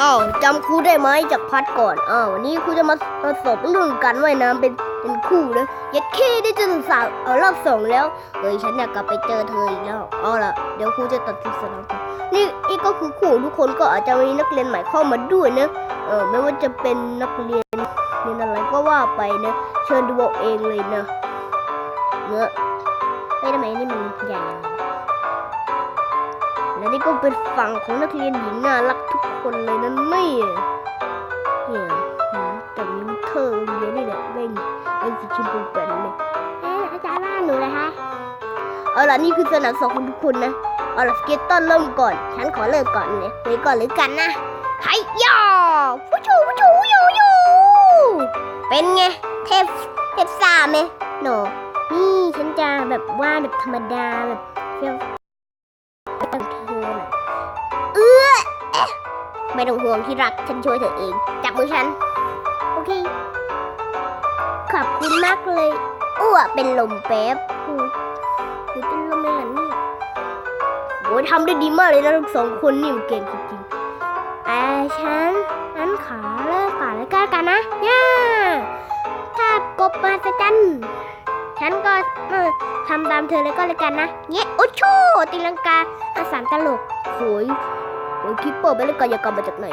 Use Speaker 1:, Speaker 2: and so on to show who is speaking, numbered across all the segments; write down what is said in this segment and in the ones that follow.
Speaker 1: อ้าวจำครูได้ไหมจากพัดก่อนอ้าววันนี้ครูจะมามาสอบเรื่องการว่ายน้ำเป็นเป็นคู่นะยัดเข้ได้เจอสาวเอารอบสองแล้วเฮ้ยฉันอยากกลับไปเจอเธออีกแล้วเอาละเดี๋ยวครูจะตัดสินสนามนี่นี่ก็คือคู่ทุกคนก็อาจจะมีนักเรียนใหม่เข้ามาด้วยนะเออไม่ว่าจะเป็นนักเรียนเรียนอะไรก็ว่าไปนะเชิญดูเอาเองเลยนะเนื้อไม่ทำไมนี่มันใหญ่จัง และนี่ก็เป็นฝั่งของนักเรียนหญิงน่ารักทุกคนเลยนั่นไม่เนี่ยหืมแต่มีเธอเรียนนี่แหละเล่นเป็นสีชมพูเป็นเลยเอ๊ะอาจารย์ว่าหนูเลยคะเอาล่ะนี่คือสนามสองของทุกคนนะเอาล่ะสเก็ตต้นเริ่มก่อน ฉันขอเริ่มก่อนเลยเลยก่อนเลยกันนะไฮยอฟูชูฟูชูยูยูเป็นไงเทพเทพซ่าไหมโนนี่ฉันจะแบบวาดแบบธรรมดาแบบ ไม่ต้องห่วงที่รัก ฉันช่วยเธอเอง จับมือฉัน โอเค ขอบคุณมากเลยอ้วเป็นลมแป๊บอู้หรือเป็นลมอะไรล่ะเนี่ยโอ้ยทำได้ดีมากเลยนะทั้งสองคนนี่มันเก่งจริงๆอ่าฉันนั้นขอเลิกก่อนแล้วกันกันนะย่าถ้ากบมาสจันฉันก็เออทำตามเธอเลยก็แล้วกันนะ เงี้ยโอ้ชูตีลังกาอาสามตลกโหย โหยคิปเปอร์ไปเล่นกายกรรมมาจากไหน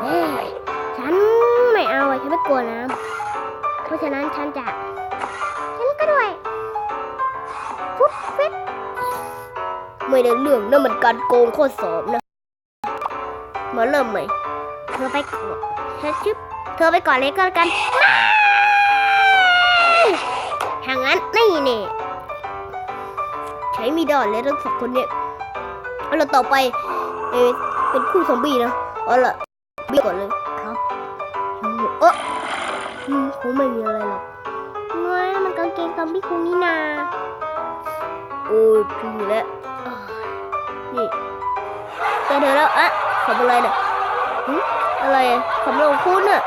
Speaker 1: เฮ้ยฉันไม่เอาฉันไม่กลัวน้ำเพราะฉะนั้นฉันจะ ฉันก็ด้วยฟุ๊บฟิตไม่ได้เรื่องนั่นมันการโกงข้อสอบนะ มาเริ่มใหม่เธอไปก่อนเธอชึบเธอไปก่อนเลยก็แล้วกันทางั้นนี่เนี่ยใช้มีดอนและทั้งสองคนเนี่ย เอาละต่อไปเอเป็นคู่ซอมบี้นะเอาละบี้ก่อนเลยครับเอออืมคงไม่มีอะไรหรอกน้อยมันกางเกงซอมบี้คุงนี่นาโอ้ยจริงแล้วอ่นี่เจอเธอแล้วอะขอบอะไรเนี่ยอะไรขอบของคุณอะ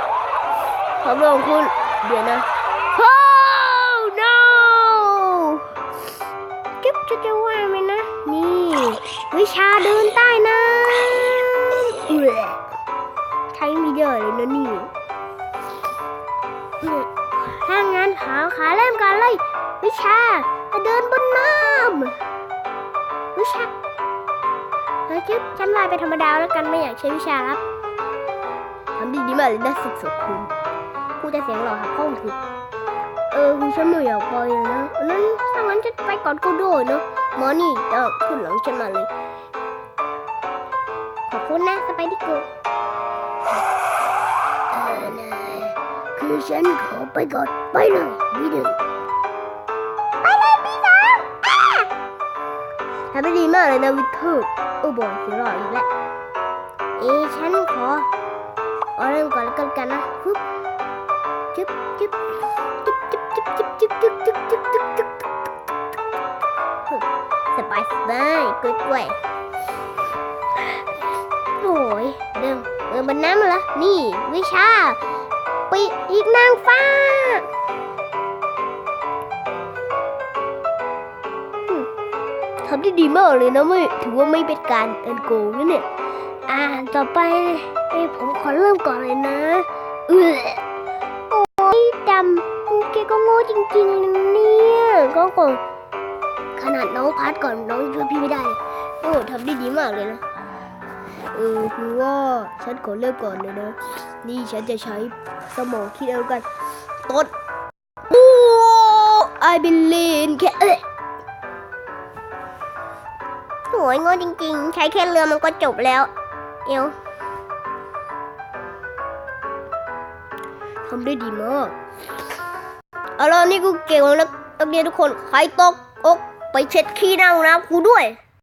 Speaker 1: ขอบของคุณเดี๋ยวนะ วิชาเดินใต้น้ำใช้ไม่ได้เลยนะนี่ถ้างั้นขาขาเริ่มกันเลย วิชาเดินบนน้ำวิชาเฮ้ยจิ๊บฉันลายไปธรรมดาแล้วกันไม่อยากใช้วิชาลับทำดีดีมากเลยนะสุดสุดคุณกูจะเสียงหล่อหักข้องถึกเออคือฉันไม่อยากไปนะนั้นถ้างั้นจะไปก่อนก็ด้วยเนอะหมอนี่จะขึ้นหลังฉันมาเลย ขอบคุณนะสไปดิโกเออนะคือฉันขอไปก่อนไปเลยพี่หนึ่งไปเลยพี่สองทำได้ดีมากเลยนะวิทเทอร์โอ้บอยเสียหล่ออีกแล้วเอะฉันขอเอาเริ่มก่อนแล้วกันนะฟึบจึ๊บจึ๊บจุ๊บจุ๊บจุ๊บจุ๊บจุ๊บจุ๊บจุ๊บจุ๊บจุ๊บจุ๊บสบายสบายกล้วย บนน้ำเหรอนี่ วิชาปีอีกนางฟ้าทำได้ดีมากเลยนะไม่ถือว่าไม่เป็นการเอ็นโกงนะเนี่ย อ่าต่อไปเอ้ผมขอเริ่มก่อนเลยนะเออดำแกก็โง่จริงๆเลยนะเนี่ยก็ก่อนขนาดน้องพัดก่อนน้องช่วยพี่ไม่ได้โอ้ทำได้ดีมากเลยนะ เออคือว่าฉันขอเริ่มก่อนเลยนะ นี่ฉันจะใช้สมองคิดเอากันตดโอ้ไอบิลลีนแค่เอ้ยโหยโง่จริงๆ ใช้แค่เรือมันก็จบแล้ว เอวทำได้ดีมากเอาล่ะนี่กูเก่งแล้วนักเรียนทุกคน ใครตกอกไปเช็ดขี้หน้าห้องน้ำครูด้วย